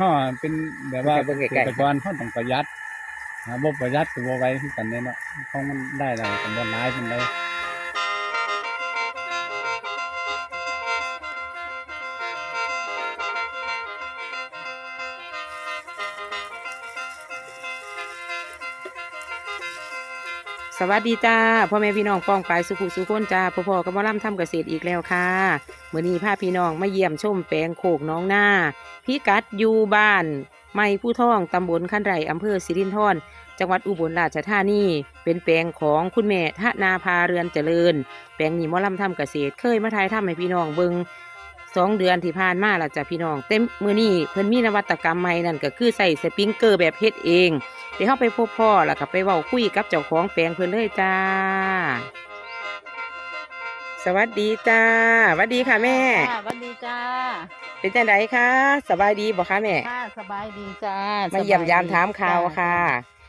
ห่อเป็นแบบว่าเบิ่งใกล้ๆเกษตรกรเขาต้องประหยัดหาบ่ประหยัดก็บ่ไหวคือกันเด้เนาะของมันได้แล้วก็บ่หลายปานใดสวัสดีจ้าพ่อแม่พี่น้องป้องปลายสุขุสุขนจ้าพ่อพ่อกับหมอล่ำทำเกษตรอีกแล้วค่ะเมื่อนี้พาพี่น้องมาเยี่ยมชมแปลงโขกน้องหน้า พี่กัดอยู่บ้าน ไม่ผู้ท่องตำบลขั้นไรอำเภอสิรินธรจังหวัดอุบลราชธานีเป็นแปลงของคุณแม่ทนาภาเรือนเจริญ แปลงนี้มอล่ำทำเกษตร เคยมาถ่ายทำให้พี่น้องเบิงสองเดือนที่ผ่านมาล้วจ้ะพี่น้อง เต็มมือนี้เพิ่นมีนวัตกรรมใหม่นั่นก็คือใส่สปริงเกอร์แบบเฮ็ดเองเดี๋ยวเข้าไปพบพ่อแล้วก็ไปเว้าคุยกับเจ้าของแปลงเพื่อนเลยจ้า สวัสดีจ้าสวัสดีค่ะแม่สวัสดีจ้า เป็นจังไดคะสบายดีบ่คะแม่ค่ะสบายดีจ้ามาเยี่ยมยามถามข่าวค่ะ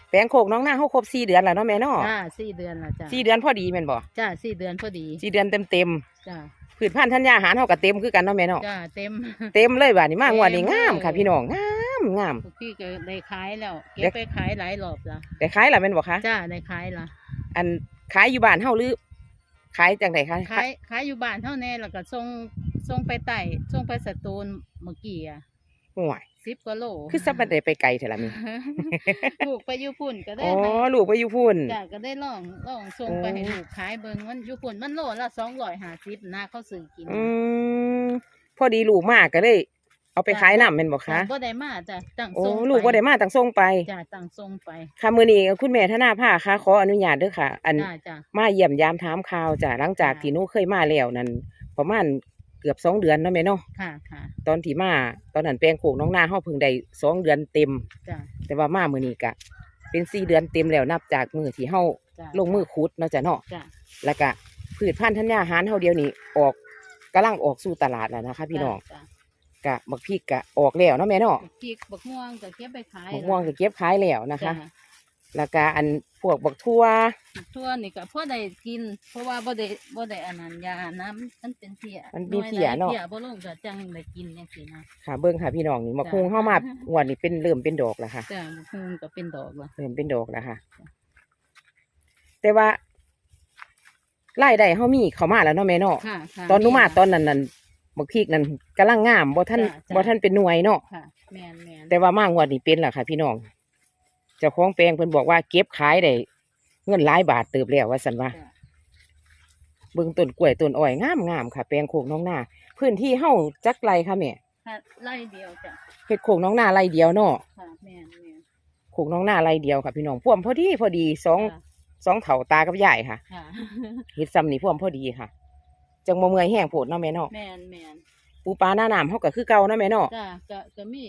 แปลงโขกน้องหน้าเขาครบสี่เดือนแล้วเนาะแม่เนาะจ้าสี่เดือนละจ้าสี่เดือนพอดีแม่นบ่จ้าสี่เดือนพอดีสี่เดือนเต็มเต็มจ้าๆพืชพันธุ์ธัญญาหารเขาก็เต็มคือกันเนาะแม่เนาะจ้าเต็มเต็มเลยบ่านี่มางวดนี้เต็มงามค่ะเลยพี่น้องงามงามพวกพี่ก็ได้ขายแล้วเด็เก็บกไปขายหลายรอบละแต่ขายล่ะแม่นบ่คะจ้าได้ขายละอันขายอยู่บ้านเฮาหรือขายจังไดคะขายขายอยู่บ้านเท่าแน่แล้วก็ส่ง ส่งไปไต่ส่งไปสตูลเมื่อกี้อะห่วยสิบกว่าโลคือสับบ่ได้ไปไกลเท่าล่ะมีลูกไปอยู่พุ่นก็ได้อ๋อให้ลูกไปอยู่พุ่นจ้าก็ได้ลองลองส่งไปโอ้ให้ลูกขายเบิ่งมันอยู่พุ่นมันโลละสองร้อยห้าสิบนะเขาซื้อกินอืมพอดีลูกมากก็เลยเอาไปขายน้ำเป็นบอกจ้าคะบ่ได้มาจ้ะตั้งโอ้ส่งลูกว่าได้มาตั้งส่งไปจ้าตั้งส่งไปค่ะมือนี้คุณแม่ธนาภาค่ะขออนุญาตเด้วยค่ะ อันจ้าจ้ามาเยี่ยมยามถามข่าวจ้ะหลังจากจ้ะที่หนูเคยมาแล้วนั่นประมาณเกือบสองเดือนเนาะแม่เนาะค่ะค่ะตอนที่มาตอนนั้นแปลงโขกน้องนาเฮาเพิ่งได้สองเดือนเต็ม จ้าแต่ว่ามามือนี้กะเป็นสี่เดือนเต็มแล้วนับจากมือที่เฮาจ้าลงมือขุดเนาะจ้ะเนาะจ้าแล้วก็พืชพันธุ์ธัญญาหารเฮาเดียวนี้ออกกำลังออกสู่ตลาดแล้วนะคะพี่น้องจ้ากะบักพริกกะออกแล้วเนาะแม่เนาะบักพริกบักม่วงก็เก็บไปขายบักม่วงก็เก็บขายแล้วนะคะ จ้า แล้วก็อันพวกบักทั่วทั่วนี่ก็พอได้กิน เพราะว่าบ่ได้บ่ได้อันนั้นยานะมันมันเป็นเพียมันมีเพี้ยเนาะเพียบ่ลงก็จังได้กินจังซี่นะค่ะเบิ้งค่ะพี่น้องนี่มะจ้ะคุงเข้ามางวดนี้เป็นเริ่มเป็นดอกแล้วค่ะจ้าบักม่วงก็เป็นดอกละเริ่มเป็นดอกแล้วค่ะ แต่ว่ารายได้เฮามีเข้ามาแล้วเนาะแม่เนาะค่ะค่ะตอนหนูมาตอนนั้นนั่นบักพริกนั่นกำลังงามบ่ทันจ้ะจ้ะบ่ทันเป็นหน่วยเนาะค่ะแม่นแม่นแต่ว่ามางวดนี้เป็นแล้วค่ะ พี่น้อง เจ้าของแปลงเพิ่นบอกว่าเก็บขายได้เงินหลายบาทเติบแล้วว่าซั่นว่าจ้าเบิ่งต้นกล้วยต้นอ้อยงามงามๆค่ะ แปลงโคกน้องนาพื้นที่เฮาจักไรค่ะแม่ค่ะไล่เดียวจ้ะเฮ็ดโคกน้องนาไรเดียวเนาะค่ะแม่นแม่นโคกน้องนาไรเดียวค่ะ พี่น้องพ่วมพอดีพอดีสองจ้ะสองเถาตากับยายค่ะค่ะ เฮ็ดซ้ำนี่พ่วมพอดีค่ะจังบ่เมื่อยแห้งโพดเนาะแม่เนาะแม่นแม่นปูปลาหน้าน้ำเฮาก็คือเก่าเนาะแม่เนาะจ้าก็ก็มี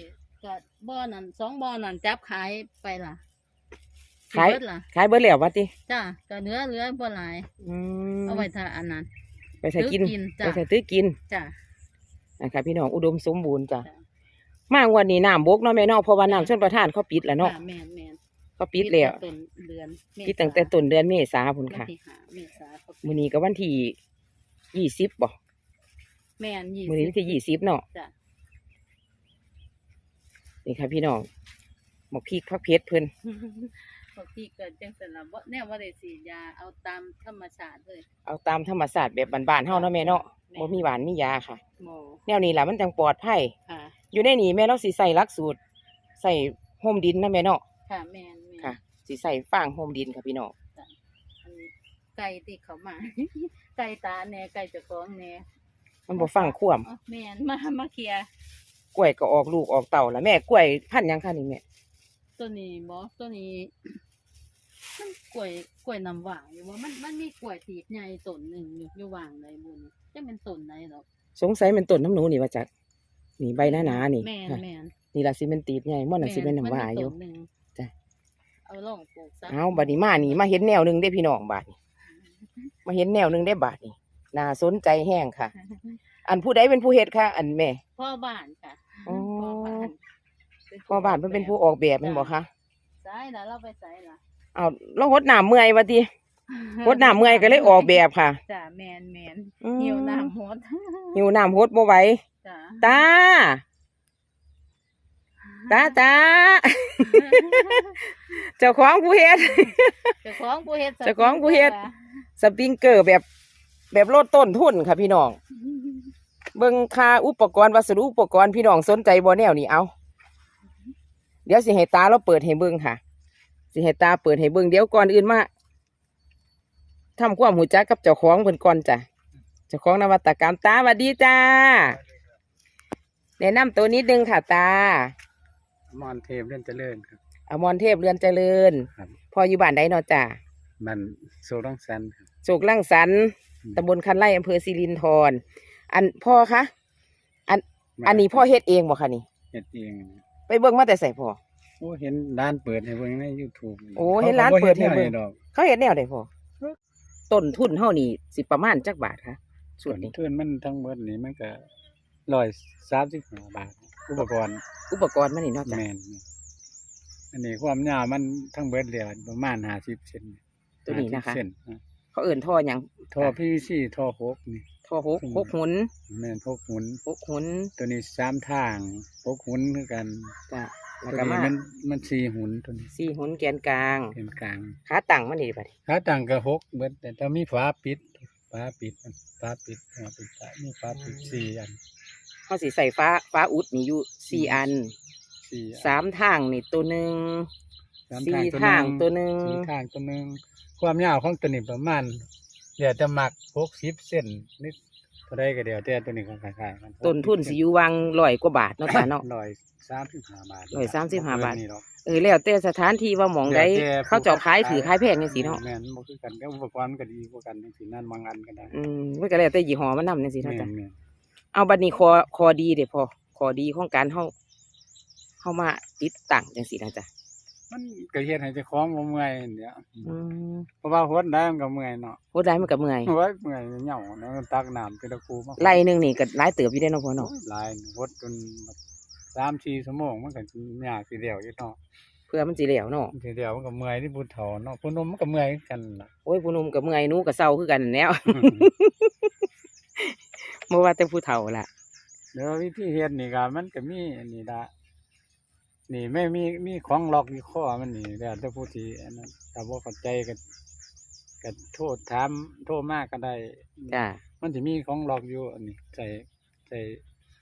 ก็บ่อนั่นสองบ่อนั่นจับขายไปล่ะขายสิเบิดล่ะขายเบิดแล้วว่าติจ้าก็เนื้อเหลือบ่หลาย อืมเอาไว้ถ้าอันนั้น ไปใส่กิน ซื้อกินจ้ะ ไปใส่ตื้อกินจ้า นะคะพี่น้องอุดมสมบูรณ์จ้ะจ้ะ มางวดนี้น้ำบกเนาะแม่เนาะเพราะว่าน้ำชนประทานเขาปิดแล้วเนาะจ้แม่นแม่นเขาปิดแล้วต้นเดือนเมษาปิดตั้งแต่ต้นเดือนเมษาพุ่นวันค่ะที่ห้าเมษาเขาปิดมื้อนี้ก็วันที่ยี่สิบบ่แม่นยี่มื้อนี้วันที่ยี่สิบเนาะจ้ะ นี่ค่ะพี่น้องหมกพริกพักเพชรเพิ่นบางทีเกิดจังซั่นล่ะบ่แน่ว่าได้ฉีดยาเอาตามธรรมชาติเลยเอาตามธรรมศาสตร์แบบบ้านๆเฮาเนาะแม่เนาะบ่มีหวานมียาค่ะ หมอแนวนี้ล่ะมันจังปลอดภัยค่ะ อยู่ในนี้แม่เราสิใส่หลักสูตรใส่โฮมดินนะแม่เนาะค่ะแม่นแม่นค่ะสิใส่ฟางโฮมดินค่ะพี่น้องอันนี้ไก่ที่เขามา ไก่ตาแหน่ไก่เจ้าของแหน่มันบ่ฟังควมอ๋อแม่นมามาเคลียร์ กล้วยก็ออกลูกออกเต่าแล้วแม่กล้วยพันธุ์หยังคะนี่แม่ตัวนี้บ่ตัวนี้มันกล้วยกล้วยน้ำหวางอยู่ว่ามันมันมีกล้วยตีบใหญ่ต้นหนึ่งอยู่อยู่วางในบุญจะเป็นต้นไหนหรอกสงสัยมันต้นน้ำหนูนี่ว่าจักนี่ใบหนาๆนี่แม่นค่ะแม่นนี่ล่ะสิมันตีบใหญ่ม่อนน่ะสิเป็นน้ำหวานอยู่ มัมีต้นหนึ่งจ้ะ เอาลองปลูกซะเอาบัดนี้มานี่มาเห็นแนวหนึงได้พี่น้องบาดนี้มาเห็นแนวหนึงได้บาดนี้น่าสนใจแห้งค่ะ อันผู้ใดเป็นผู้เฮ็ดค่ะ อันแม่พ่อบ้านค่ะ อ๋อ พ่อบ้านพ่อบ้านเพิ่นเป็นผู้ออกแบบแม่นบ่คะใส่ละเราไปใส่ละเอาเราหดน้ำเมื่อยว่าติหดน้ำเมื่อยก็เลยออกแบบค่ะจ้ะแมนแมนอืมหิวน้ำหดหิวน้ำหดบ่ไหวจ้ะตาตาตาเจ้าของผู้เฮ็ด เจ้าของผู้เฮ็ดเจ้าของผู้เฮ็ด สปริงเกอร์แบบแบบลดต้นทุนค่ะพี่น้อง เบิ่งค่าอุปกรณ์วัสดุอุปกรณ์พี่น้องสนใจบ่แนวนี้เอา เดี๋ยวสิให้ตาเราเปิดให้เบิ่งค่ะ สิให้ตาเปิดให้เบิ่งเดี๋ยวก่อนอื่นมาทำความหูจักกับเจ้าของเพิ่นก่อนจ้ะเจ้าของนวัตกรรมตาสวัสดีจ้าแนะนำตัวนิดนึงค่ะตา มอนเทพเล่นเจริญครับ อมรเทพเรือนเจริญครับ พออยู่บ้านใดเนาะจ้ามันโซรังซันครับ โศกลั่งสันตำบลคันไร่อำเภอสิรินธร อันพ่อคะอันอันนี้พ่อเฮ็ดเองบ่คะนี่เฮ็ดเองไปเบิ่งมาแต่ใส่พ่อโอ้เห็นร้านเปิดให้เบิ่งใน YouTube โอ้เห็นร้านเปิดให้เบิ่งดอกเขาเฮ็ดแนวใดพ่อต้นทุนเฮานี่สิประมาณจักบาทคะสุส่วดนนี้ทุนมันทั้งหมดนี่มันก็135บาท อุปกรณ์ อุปกรณ์มันนี่เนาะจ้ะแม่นๆอันนี้ความยาวมันทั้งเบิดแล้วประมาณ50เซนตัวนี้นะคะ50เซนนะเขาเอิ่นท่อหยังท่อ PVC ท่อหกนี่ ท่อหกหกหุนแม่นพวกหมุนหกหุนตัวนี้สามทางพวกหมุนคือกันจ้ะแล้วตัวก็นี้มามันมันสี่หุนตัวนี้สี่หุนแกนกลาง เป็นกลางขาตั้งมันนี่บัดนี้ขาต่างก็หกเบิดแต่ถ้ามีฝาปิดฝาปิดมันฝาปิดฝาปิดมีฝาปิดสี่อันเฮาสิใส่ฟ้าฟ้าอุดนี่อยู่สี่อันสี่อัน สามทางนี่ตัวหนึ่ง สามสี่ทางทางตัวหนึ่งสี่ทางตัวหนึ่ง ความยาวของตัวนี้ประมาณ เดี๋ยวจะหมักหกสิบเส้นนิดเท่าไรก็เดี๋ยวแต่ตัวนี้ก็คล้ายๆกันต้นทุนสิอยู่วังร้อยกว่าบาทเนาะจ้ะเนาะ ร้อยสามสิบห้าบาทร้อยสามสิบห้าบาทนี่หรอกเออแล้วแต่สถานที่ว่าหมองใดแล้วแต่ เขาเจ้าขายถือขายแพงจังซี่เนาะแม่นบ่คือกันก็อุปกรณ์มันก็ดีกว่ากันจังซี่นั่นบางอันก็ได้อืมมันก็แล้วแต่ยี่ห้อมันนำจังซี่เนาะแม่จ้ะนแม่นเอาบัดนี้คอคอดีเด้อพอคอดีของการเฮาเฮามาติดตั้งจังซี่นะจ้ะ มันก็เฮ็ดให้เจ้าของบ่เมื่อยเนี่ยอืมเพราะว่าหดได้มันก็เมื่อยเนาะโหได้มันก็เมื่อยโอ้ยเมื่อยเหงาเนาะตักน้ำเป็นตะคูมาไล่หนึงนี่ก็หลายเติบอยู่ได้เนาะพ่อเนาะโอ้ยหลายหดจน3-4ชั่วโมงมันก็ยากสิเดียวอยู่เนาะเพื่อมันสิแล้วเนาะสิเดียวมันก็เมื่อยที่ผู้เฒ่าเนาะผู้หนุ่มมันก็เมื่อยคือกันล่ะโอ้ยผู้หนุ่มก็เมื่อยหนูก็เศร้าคือกันนั่นแหล้วบ่ว่าแต่ผู้เฒ่าล่ะ เดี๋ยววิธีเฮ็ดนี่ก็มันก็มีอันนี้ละ นี่ไม่มีมีของล็อกอยู่ข้อมันนี่แล้วแต่ผู้ที่อันนั้นถ้าบ่เข้าใจก็ก็โทษถามโทรมาก็ได้ จ้ะมันจะมีของล็อกอยู่อันนี้ใส่ใส่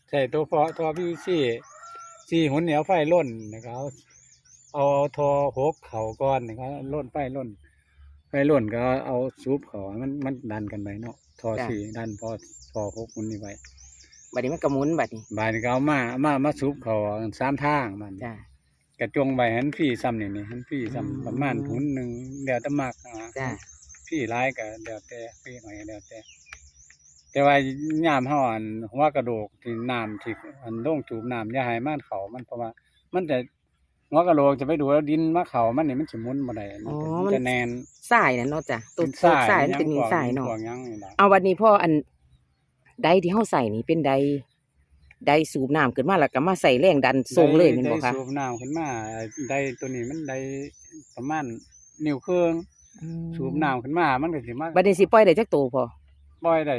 ใส่ตัวพอทอพีซีซีหุ่นเหนียวไฟล่นนะครับเอาทอหกเข่าก้อนนะครับล่นไฟล่น ไฟล่นก็เอาซูปเขามันมันดันกันไปเนาะทอสี่ดันพอทอหกมันนี่ไว้ บัดนี้มันก็หมุนบัดนี้บายนี้ก็เอามามามาซูปเขาสามทางมันจ้ะกระจงไว้หันพี่ซ้ำนี่นี่หันพี่อืมซ้ำประมาณหุ่นหนึ่งเดี๋ยวจะมากอ่าจ้ะพี่ร้ายก็เดี๋ยวแต่พี่หน่อยก็เดี๋ยวแต่แต่ว่ายามเฮาอันหัวกระโดกที่น้ำที่อันลงจูบน้ำอย่าให้มันเขามันเพราะว่า มันจะหัวกระโหลกจะไปดูแล้วดินมาเขามันนี่มันสิหมุนบ่ได้มันจะมันจะแนนสายนั่นเนาะจ้ะตัวเป็นตัวสายหมันเป็นนินสายเนาะ พวกหยังนี่ล่ะ เอาวันนี้พ่ออัน ใดที่เฮาใส่นี่เป็นใดใดสูบน้ำขึ้นมาแล้วก็มาใส่แรงดันส่งเลยแม่นบ่ได้คะสูบน้ำขึ้นมาได้ตัวนี้มันได้ประมาณนิ้วเครื่องสูบน้ำขึ้นมา มันก็สิมาบัดนี้สิปล่อยได้จักโตพอปล่อยได้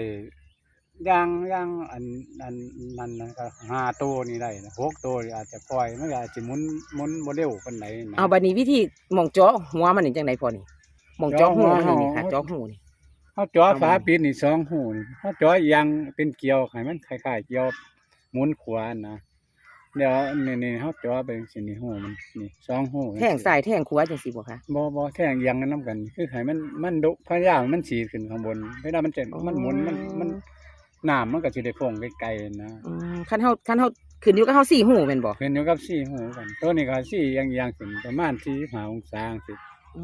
ย่างย่างอันอันนั้นนะก็ห้าตัวนี่ได้นะหกตัวนี่อาจจะปล่อยมันก็อาจจะหมุนหมุนบ่เร็วปานใดนะ เอาบัดนี้วิธีหมองเจาะหัวมันนี่จังไดพอนี่หมองเจาะหูมันนี่นี่ค่ะเจาะหูนี่ เขาจ่อฝาปิดนี่สองหูนี่เขาจ่ออีกอยังเป็นเกลียวให้มันคล้ายๆเกลียวหมุนขวานะเดี๋ยวนี่นี่เขาจ่อไปสินี่หูมันนี่สองหูแท่งซ้ายแท่งขวาจังซี่บ่คะบ่บ่แท่งเอียังกันนํกัน คือให้มันมันดุพยายามมันสีดขึ้นข้างบนเวลามันจะมันหมุนมันมันน้ำมันก็สิได้ฟงไกลๆนะอืมคันเฮาคันเฮาขึ้นอยู่กับเฮาสี่หูแม่นบ่ขึ้นอยู่กับสีหูกันตัวนี้ก็สีเอียงเอียงขึ้นประมาณ45องศาจังซี่ อื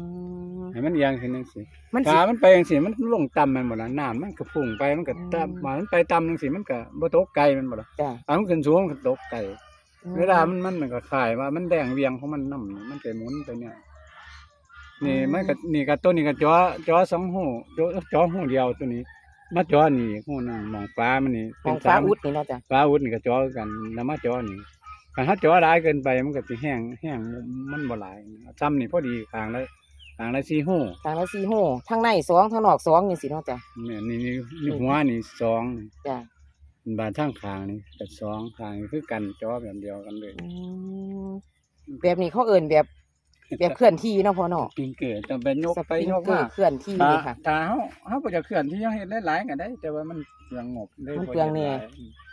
ม ให้มันเอียงขึ้นจังซี่มันสิถ้ามันไปจังซี่มันลงต่ำแมันบ่ล่ะน้ำมันก็พุ่งไปมันก็อืม ต่ำมามันไปต่ำจังซี่มันก็บ่ตกไกลแมันบ่ล่ะจ้ะถ้ามันขึ้นสูงมันก็ตกไกลเวลามันมันมันก็คล้ายว่ามันแดงเวียงของมันนำมันจะหมุนไปเนี่ย นี่มันก็นี่ก็ตัวนี้ก็จอจอสองหูจอจอหูเดียวตัวนี้ มาจอนี่หูนึงมองฟ้ามันนี่มองฟ้าอุดนี่เนาะจ้ะฟ้าอุดนี่ก็จอกันแล้วมาจอนี่ถ้าจอหลายเกินไปมันก็สิแห้งแห้งมันบ่หลายซ้ำนี่พอดีข้างละข้างละสี่หูทางละสี่หูทางในสองทางนอกสองจังซี่เนาะจ้ะเนี่ยนี่นี่นี่หัวนี่สองนี่จ้ะบานทางข้างนี่ก็สองข้างนี่คือกันจอแบบเดียวกันเลยอืมแบบนี้เขาเอิ้นแบบ แบบเคลื่อนที่เนาะพ่อเนาะปิงเกิดจะเป็นยกสไปปริงยกเกอมาร์เคลื่อนที่ถ้าเลยค่ะถ้าเฮาเฮาบ่จะเคลื่อนที่ยังเฮ็ดหลายๆก็ได้ แต่ว่ามันเปลืองงบเลยมันบ่เปลืองแน่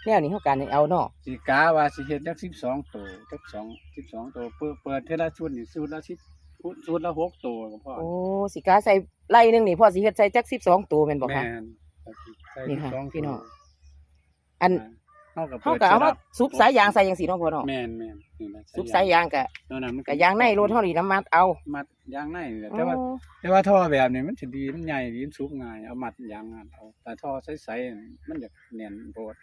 ฮ็ดหลายแนวนี้เขาการเอาเนาะสิกาว่าสิเฮ็ดจัก12ตัวจัก2 12ตัวเปิดเปิดเทอละชุดนี่ชุดละ10 ชุดละ6ตัวก็พอโอ้สิกาใส่ไล่หนึงนี่พ่อสิเฮ็ดใส่จัก12ตัวแม่นบ่แม่คะ นใส่นี่ค่ะ12พี่น้องตัวอันเฮาก็เขาเปิดก็เอามาสลับซุบสายยางใส่จังซี่เนาะพ่อเนาะแม่นแม่นนี่แหละซุบสายยางก็ตัวนั้นมันก็ยางในรถเฮานี่น้ำมัดเอามัดยางในนี่แหละแต่ว่า อ๋อแต่ว่าท่อแบบนี้มันสิดีมันใหญ่ดีมันสูงง่ายเอามัดยางอันเอาแต่ท่อใสๆนี่มันอยากแน่นโพด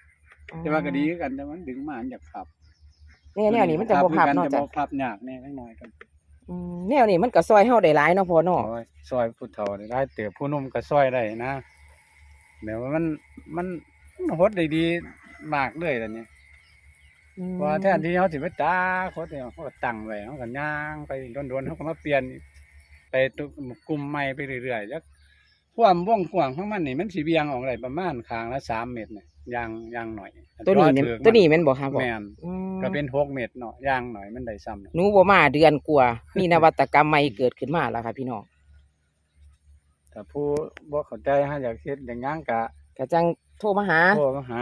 แต่ว่าก็ดีคือกันแต่มันดึงมามันอยากขับแนวแนวนี้มันจะบ่พับคือกัเนาะจะจ้ะบ่พับยากแน่จักหน่อยกัน อืมแนวนี้มันก็ซอยเฮาได้หลายเนาะพ่อเนาะโอ้ยซอยผู้เฒ่าได้เติบผู้หนุ่มก็ซอยได้นะแบบว่ามันมันมันหดได้ดีมากเลยล่ะเนี่ยว่าแทนที่เขาสิไปจ้าเขาเดียเขาก็ตั้งไว้เขาก็ย่างไปโดนๆเขาก็มาเปลี่ยนอีกไปตุกลุ่มใหม่ไปเรื่อยๆแล้วความว่องกว้างของมันนี่มันสีเบียงออกได้ประมาณคางละสามเมตรเนี่ย ยางยางหน่อยตัวนี้เนี่ยถือมัตัวนี้แม่นบ่ครับบ่แม่นอืมก็เป็นหกเมตรเนาะยางหน่อยมันได้ซ้ำหนูบ่มาเดือนกว่ามีนวัตกรรมใหม่เกิดขึ้นมาแล้วค่ะพี่น้องแต่ผู้บ่เข้าใจฮะอยากเฮ็ดอย่างงั้นกะก็จังโทรมาหาโทรมาหา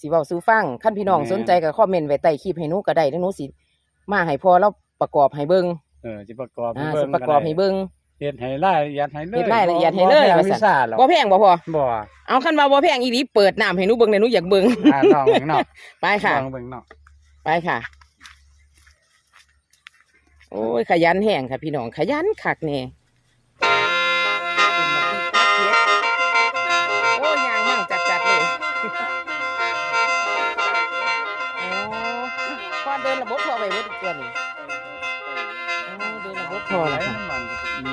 สิเว้าสู่ฟังคันพี่น้องแม่นสนใจก็คอมเมนต์ไว้ใต้คลิปให้หนูก็ได้แล้วหนูสิมาให้พ่อเราประกอบให้เบิ่งเออสิประกอบอ่าเบิ่สิงประกอบให้เบิ่ง เฮ็ดให้รายละเอียดให้เลยเฮ็ดรายละเอียดให้เลยบ่ว่าวิซั่นชาหรอกบ่แพงบ่พอบ่เอาคันว่าบ่แพงอีหลีเปิดน้ำให้หนูเบิ่งได้หนูอยากเบิ่งอ่าลองเบิ่งเนาะไปค่ะ ลองเบิ่งเนาะไปค่ะ โอ้ยขยันแห้งค่ะพี่น้องขยันคักแน่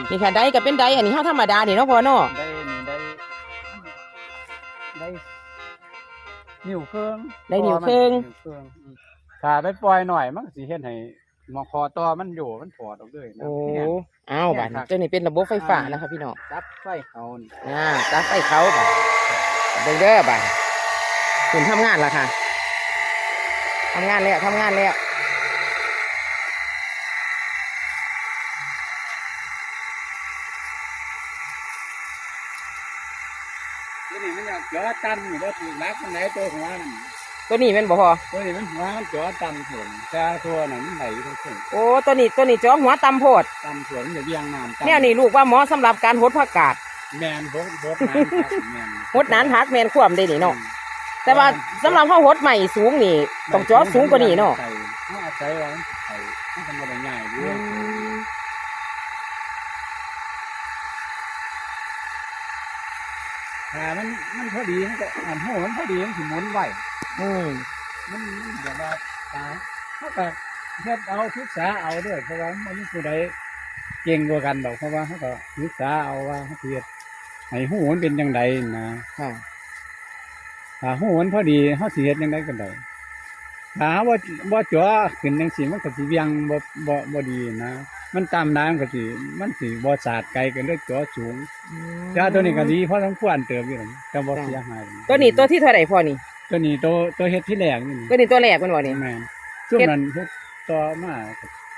นี่ค่ะได้ก็เป็นได้อันนี้เฮาธรรมดานี่เนาะพอเนาะได้นี่ได้ได้นิ้วเครื่องได้นิ้วเครื่องนิ้วเครื่องอืมถ้าไปปล่อยหน่อยมันก็สิเฮ็ดให้หมอคอต่อมันอยู่มันถอดออกเลยนะโอ้เนี่ยอ้าวบัดนี้ตัวนี้เป็นระบบไฟฟ้าแล้วค่ะพี่น้องตัดไฟเอานี่อ่าตัดไฟเขาบัดเบิ่งเด้อบัดคุณทำงานและค่ะทำงานแล้วทำงานแล้วตัว มันอยากจ่อตันอยู่แล้วถูกรักมันไหนตัวหัวมันตัวนี้แม่นบ่พอตัวนี้มันหัวมันจ่อตันส่วนแต่ตัวนั้นมันไหลทั้งส่วนโอ้ตัวนี้ตัวนี้จ้อหัวตำโพดตันส่วนมันจะเบี่ยงน้ำตัแนวนี้ลูกว่าหมอสำหรับการหดผักกาดแมนโบกโบกน้ำครับแมนหดนานพักแมนควมได้นี่เนาะแต่ว่าสำหรับเฮาหดใหม่สูงนี่ต้องจ้อสูงกว่านี้เนาะใส่เขาอาศัยว่ามันใส่มันทำอะไรง่ายด้อื วย ม ถ้ามันมันพอดีมันก็อันหัวมันพอดีมันถึงหมุนไหวอืมมันมันแบบว่าตาเขาก็เฮ็ดเอาศึกษาเอาด้วยเพราะว่ามันมีผู้ใดเก่งกว่ากันดอกเพราะว่าเขาก็ศึกษาเอาว่าเขาเฮ็ดให้หูมันเป็นจังไดนะค่ะถ้าหูมันพอดีเขาสิเฮ็ดจังไดก็ได้ถ้าว่าบ่จ่อขึ้นจังซี่มันก็สิเวียงบ่บ่บ่ดีนะ มันตามน้ำก็สิมันสิบ่สาดไกลกันเลยจ่อสูงจ้าตัวนี้ก็ดีเพราะทั้งควรเติมอยู่นั่นแต่บ่เสียหายตัวนี้ตัวที่เท่าไหร่พ่อนี่ ตัวนี้ตัวตัวเฮ็ดที่แรกนี่ตัวนี้ตัวแรกแมันบ่นี่แม่นช่วงนั้นเฮ็ดต่อมา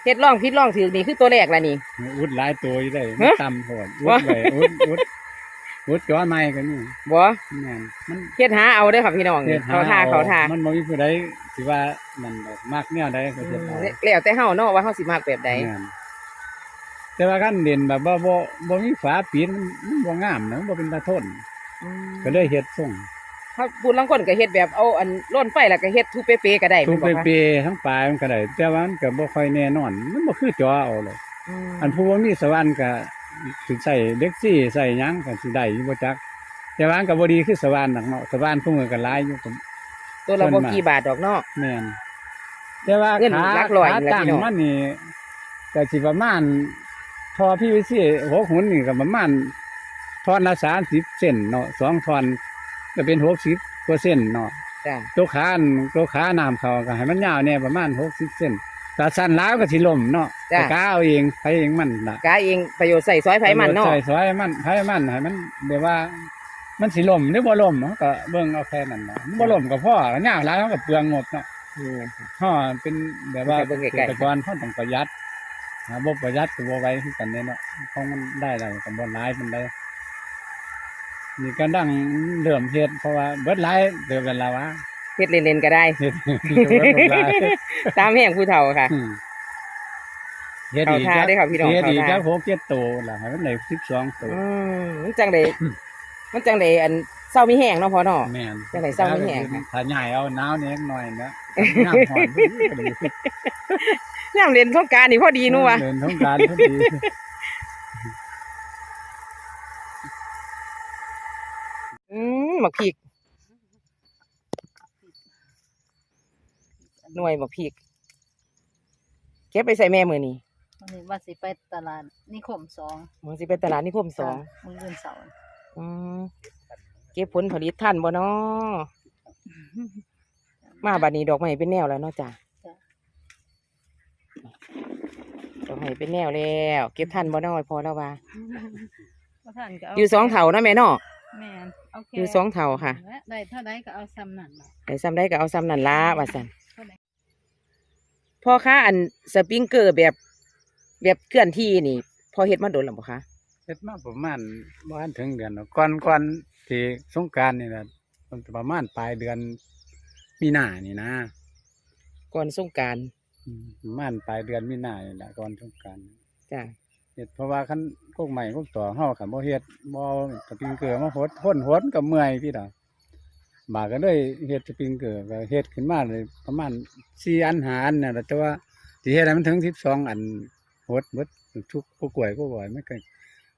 เฮ็ดร่องพิษร่องถือนี่คือตัวแรกละนี่อุดหลายตัวอยู่ได้ฮะต่ำโพดอุวะดไว้อุดอุดอุดจ่อไม้กันนี่บ่แม่นมันเฮ็ดหาเอาเด้อค่ะพี่น้องนี่ฮ็ดหเขาท่าเขาท่ามันบ่มีผู้ใดสิว่ามันดอกมากแนวใดก็อืเฮ็ดมเอาแล้วแต่เฮาเนาะว่าเฮาสิมักแบบใด แม่นแต่ว่าคันเด่นแบบว่าบ่บ่มีฝาปิดมันมันบ่งามนะมันบ่เป็นตาทนก็เลยเฮ็ดส่งถ้าพูดลังคนก็เฮ็ดแบบเอาอันร่นไฟแล้วก็เฮ็ดทุเป๊ะๆก็ได้ทุแม่กนบ่คะเปๆทั้งปลายมันก็ได้แต่ว่ามันก็บ่ค่อยแน่นอน มันบ่คือจอเอาเลยมอันผู้ว่ามีสวรรค์ก็สิใส่เด็กซี่ใส่หยังก็สิได้อยู่บ่จักแต่ว่ามันก็บ่ดีคือสวรรค์ดอกเนาะสวรรค์ผู้มือก็หลายอยู่ผมตัวละบ่ส่วนมากกี่บาทดอกเนาะแม่นแต่ว่าเงินขาหลักร้อยขานี่แหละตั้งพี่น้องมันนี่ก็สิประมาณ ทอพี่วิซี่หัวหุ่นนี่ก็ประมาณทอนละ30เซนเนาะสองทอนก็เป็น60กว่าเซนเนาะจ้ะตัวขาอันตัวขาน้ำเขาก็ให้มันยาวเนี่ยประมาณ60เซนถ้าสั้นแล้วก็สิล่มเนาะจ้ะ แต่กาเอาเองไปเองมันน่ะกาเองประโยชน์ใส่ซอยไผมันเนาะใส่ซอยมันให้มันให้มันแบบว่า มันสิล่มหรือบ่ล่มเขาก็เบิ่งเอาแค่นั้นเนาะมันบ่ล่มก็พอก็ยากหลายเขาก็เปลืองงบเนาะอืมเฮาเป็นแบบว่าเบิ่งไกลๆ เกษตรกรเขาต้องประหยัด หาบ่ประหยัดก็บ่ไหวคือกันเด้เนาะของมันได้แล้วก็บ่หลายปานใดนี่ก็ดังเริ่มเฮ็ดเพราะว่าเบิดหลายเติบแล้วล่ะวะเฮ็ดเล่นๆก็ได้เฮ็ดเบิดหลายตามแห่งผู้เฒ่าค่ะอืมเฮ็ดเข้าอีกท่าได้อครับพี่น้องเฮ็ดอีกเข้าท่าจักหกเจ็ดโตล่ะให้มันได้12โตอืมมันจังไดมันจังไดอันเศร้ามีแห้งเนาะพ่อเนาะแม่นจังได๋เศร้าไม่แห้งค่ะถ้าใหญ่เอาหนาวแหน่หน่อยนะน้ำหอ นพอดียามเล่นสงกรารนี่พอดีนู่วะเดินสงกรารพอดีอืมบักพริก หน่วยบักพริก เก็บไปใส่แม่มื้อนี้วันนี้ว่าสิไปตลาดนิคมสองมึงสิไปตลาดนิคมสองมื้ออื่นเสาร์อืมเก็บผลผลิตทันบ่เนาะมาบัดนี้ดอกไม้เป็นแนวแล้วเนาะจ้ะ ดอกไม้เป็นแนวแล้ว เก็บทันบ่เนาะพอแล้วว่า บ่ทันก็เาอยู่สองเถาเนาะแม่เนาะแม่นเอาแค่อยู่สองเถาค่ะและได้เท่าใดก็เอาซ้ำนั่นล่ะไอ้ซ้ำได้ก็เอาซ้ำนั่นละว่าซั่นเท่าใดพ่อค้าอันสปริงเกอร์แบบแบบเคลื่อนที่นี่พอเฮ็ดมาโดนแล้วบ่คะเฮ็ดมาประมาณบ่ทันถึงเดือนหรอกก่อนก่อนที่สงกรารนี่แหละมันประมาณปลายเดือนมีนานี่นะก่อนสงกรารอื มประมาณปลายเดือนมีนานี่แหละก่อนสงกรารจ้ะเฮ็ดเพราะว่าคันพวกใหม่พวกต่อเฮาคันบ่เฮ็ดบ่เอาสปริงเกอร์มาหดพ่นหดก็เมื่อยพี่ดอกบาก็เลยเฮ็ดสปริงเกอร์ก็เฮ็ดขึ้นมาเลยประมาณ4อันหาอันน่ะแต่ว่าสิเฮ็ดให้มันถึง12อันหดหมดทุกผู้กล้วยผู้บ่อยมันก็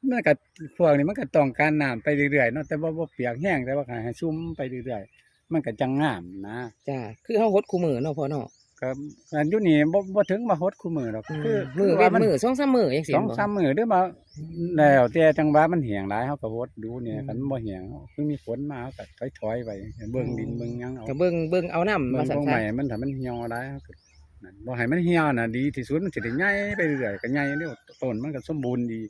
มันก็พวกนี้มันก็ต้องการน้ำไปเรื่อยๆเนาะแต่ว่าบ่เปียกแห้งแต่ว่าให้ชุ่มไปเรื่อยๆมันก็จังงามนะจ้ะคือเฮาฮดคู่มือเนาะพ่อเนาะ ก็อันอยู่นี่บ่บ่ถึงมาหดคู่มือหรอกอืมคือมือคืเว้ว่านมันมือสองสามมือจังซี่สองบ่สามมือหรือมาแล้วแต่จังหวะมันเหี่ยงหลายเฮาก็หดดูเนี่ยอืมคันบ่เหี่ยงคือมีฝนมาเฮาก็ถอยๆไปเบิ่งดินเบิ่งหยังเอาก็เบิ่งเบิ่งเอาน้ำเบิ่มางสั่นของซะใหม่มันถ้ามันเหี่ยวหลายเฮาก็นั่นบ่ให้มันเหี่ยวน่ะดีที่สุดมันสิได้ใหญ่ไปเรื่อยๆก็ใหญ่เด้อต้นมันก็สมบูรณ์ดี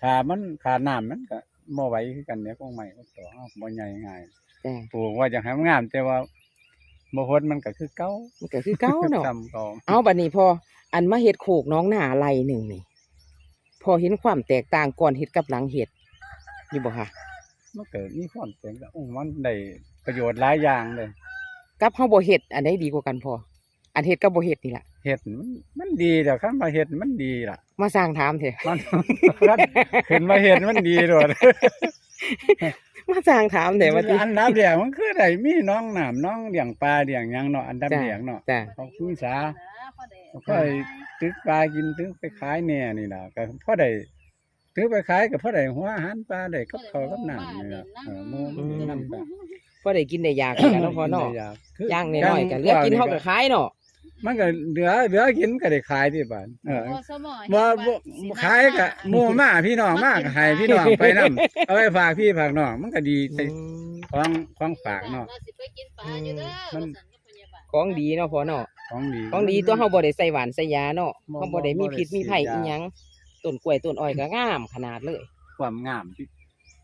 ถ้ามันขาดน้ำมันก็บ่ไหวคือกันเนี่ยของใหม่ของต่อเฮาบ่ใหญ่ง่ายจ้ะปลูกว่าอยากให้มันงามแต่ว่า บ่หดมันก็คือเก่ามันก็คือเก่าเนาะ ซ้ำเก่าเอาบัดนี้พออันมาเฮ็ดโขกน้องหน้าไรหนึ่งนี่ พอเห็นความแตกต่างก่อนเฮ็ดกับหลังเฮ็ดอยู่บ่คะมันเกิดมีความเปลี่ยนแปลงโอ้มันได้ประโยชน์หลายอย่างเลยกับเฮาบ่เฮ็ดอันใดดีกว่ากันพออันเฮ็ดกับบ่เฮ็ดนี่ล่ะ เห็ดมันมันดีแต่คันมาเห็ดมันดีล่ะ มาสร้างถามเถอะ มันขึ้นมาเห็ดมันดีโดด มาสร้างถามเถอะว่าติอันดับแรกมันคือได้มีน้องน้ำน้องเลี้ยงปลาเลี้ยงหยังเนาะอันดับจ้ะแรกเนาะจ้ะเขาคือสาพอได้ก็ได้ตึกปลากินตึกไปขายแหน่นี่ล่ะก็พอได้ตึกไปขายก็พอได้หัวอาหารปลาได้กับข้าวกับน้ำนี่ล่ะเออหมูน้ำก็พอได้กินได้ยากกันเนาะพอเนาะได้ยากคืย่างน้อยๆก็เหลือกินเฮาก็ขายเนาะ มันก็เหลือเหลือกินก็ได้ขายที่บ้านเออบ่สมอบ่บ่บ่ขายก็หมู่มาพี่น้องมาก็ให้พี่น้องไปนํเอาไปฝากพี่ฝากน้องมันก็ดีอืมของของฝากเนาะ ว่สิไปกินปลาอยู่เด้อมันว่าซั่นกับพยาบาลของดีเนาะพอเนาะของดี ของดีตัวเฮาบ่ได้ใส่หวานใส่ยาเนาะบ่เฮาบ่ได้มีบ่ได้พิษมีภัยฉีดยา อีหยังต้นกล้วยต้นอ้อยก็งามขนาดเลย ความงามปี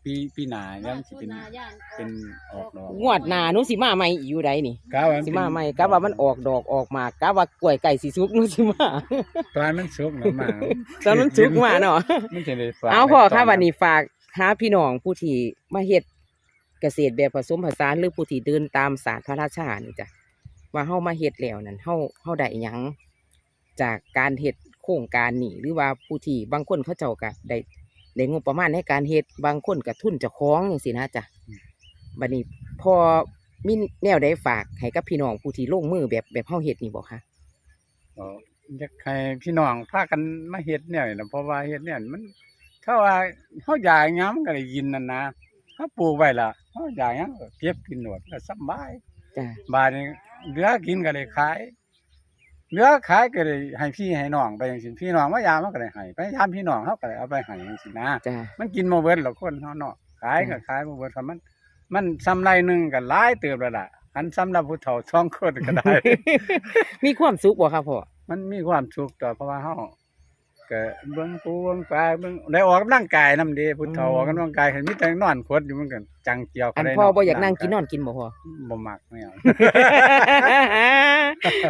ปีปีหน้ายังสิเป็นหาย่านเป็นออกดอกงวดหน้าหนูสิมาใหม่อีกอยู่ใดนี่ กะว่าสิมาใหม่กะว่ามันออกดอกออกมากะว่ากล้วยไก่สิสุกหนูสิมาตอนมันสุกแล้วมาตอนมันสุกมาเนาะ มันจะได้ฝากเอาพ่อไว้ตค่ะนวันนี้ฝากหาพี่น้องผู้ที่มาเฮ็ดเกษตรแบบผสมผสานหรือผู้ที่เดินตามศาสตร์พระราชานี่จ้ะว่าเฮามาเฮ็ดแล้วนั่นเฮาเฮาได้หยังจากการเฮ็ดโครงการนี่หรือว่าผู้ที่บางคนเขาเจ้าก็ได้ ได้งบประมาณในการเฮ็ดบางคนก็ทุนเจ้าของจังซี่นะจ้ะบัดนี้พอมีแนวใดฝากให้กับพี่น้องผู้ที่ลงมือแบบแบบเฮาเฮ็ดนี่บ่คะก็อยากให้พี่น้องพากันมาเฮ็ดแนวนี่ล่ะเพราะว่าเฮ็ดแนวนี่มัน ถ้าว่าเฮาอยากหยังมันก็ได้กินนั่นนะเฮาปลูกไว้ล่ะเฮาอยากหยังก็เก็บกินโดดก็สำบายจ้ะ บาดนี้เหลือกินก็ได้ขาย เหลือขายก็ได้ให้พี่ให้น้องไปจังซี่พี่น้องมายามมันก็ได้ให้ไปยามพี่น้องเฮาก็ได้เอาไปให้จังซี่นะจ้ะมันกินบ่เบิดหรอกคนเฮาเนาะขายก็จ้ะขายบ่เบิดคันมัน มันซ้ำไรหนึงก็หลายเติบแล้วล่ะอันสำหรับผู้เฒ่าสองคนก็ได้ มีความสุขบ่ครับพ่อมันมีความสุขต่อเพราะว่าเฮา ก็เบิ่งปูเบิ่งปลาเบิ่งได้ออกกำลังกายนำเด้ผู้เฒ่าอืมออกกำลังกายเห็นมีแต่นอนขดอยู่มันก็จังเกี่ยวอันได้พ่อเะบ่อยากนั่งกินนอนกินบ่พ่อบ่มักไม่เอา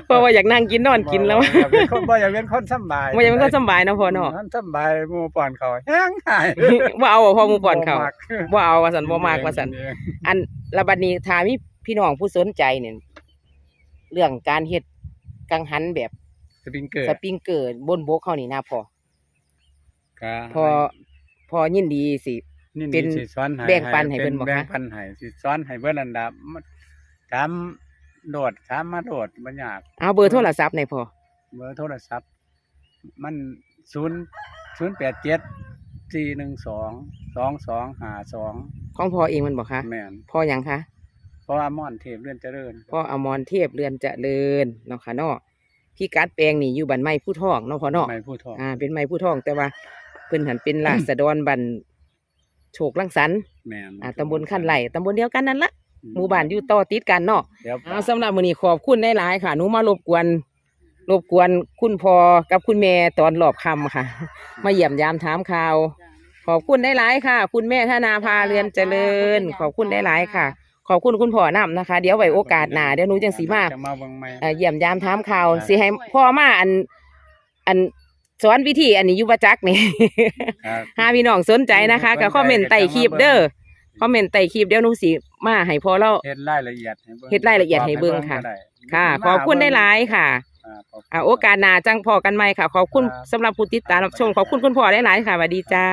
พ่อว่าอยากนั่งกินนอนกินแล้วบ่อยากเป็นคนบ่อยากเป็นคนสำบายว่าอยากเป็นคนสำบายเนาะพ่อเนาะคนสำบายหมู่ป้อนเขาวแห้งหายว่าเอาบ่พ่อหมูป่อนเขาบ่มักว่าเอาว่าสันบ่มากว่าสันเองอันระบัดนี้ถ้ามีพี่น้องผู้สนใจเนี่ยเรื่องการเฮ็ดกังหันแบบ สปริงเกอร์สปริงเกอร์บนบกเขานี่นะพ่อก็พอพอยินดีสินี่เป็นสิสอนให้แบ่งปันให้เพิ่นบ่คะแบ่งปันให้สิสอนให้เบิ่นอันดับมันถามโดดถามมาโดดบ่ยากเอาเบอร์โทรศัพท์หน่อยพ่อเบอร์โทรศัพท์ มันศูนย์ศูนย์แปดเจ็ดสี่หนึ่งสองสองสองห้าสองของพ่อเองมันบอกคะแม่นพ่อหยังคะเพราะว่าม่อนเทพเลื่อนเจริญพ่ออมรเทพเรือนเจริญเนาะค่ะเนาะ พี่กัดแปลงนี่อยู่บันไม้ผู้ทองเนาะพ่อเนาะไม่ผู้ทองอ่าเป็นไม้ผู้ทองแต่ว่าเพิ่นหันเป็นราษฎรบันโชคลังสรรค์แม่นอ่าตำบลขั้นไหลตำบลเดียวกันนั่นละหมู่บ้านอยู่ต่อติดกันเนาะเดี๋ยวเอาสำหรับมื้อนี้ขอบคุณหลายๆค่ะหนูมารบกวน รบกวนคุณพ่อกับคุณแม่ตอนรอบค่ำค่ะ มาเยี่ยมยามถามข่าว ขอบคุณหลายๆค่ะ คุณแม่ธนาภาเรือนเจริญ ขอบคุณหลายๆค่ะ ขอบคุณคุณพ่อนำนะคะ เดี๋ยวไว้โอกาสหน้าเดี๋ยวหนูจังสีมาจะมาเบิ่งใหม่ เอ่อเยี่ยมยามถามข่าวสิให้พ่อมาอัน อันสอนวิธีอันนี้อยู่ประจักษ์นี่ ครับ หาพี่น้องสนใจนะคะก็คอมเมนต์ใต้คลิปเด้อคอมเมนต์ใต้คลิปเดี๋ยวหนูสิมาให้พ่อเรา เฮ็ดรายละเอียดให้เบิ่งเฮ็ดรายละเอียดให้เบิ่งค่ะ ก็ได้ค่ะ ขอบคุณได้หลายๆค่ะอ่าขอบคุณ อ่าโอกาสหน้าจังพอกันใหม่ค่ะ ขอบคุณครับ สำหรับผู้ติดตามรับชมขอบคุณคุณพ่อได้หลายๆค่ะสวัสดีจ้า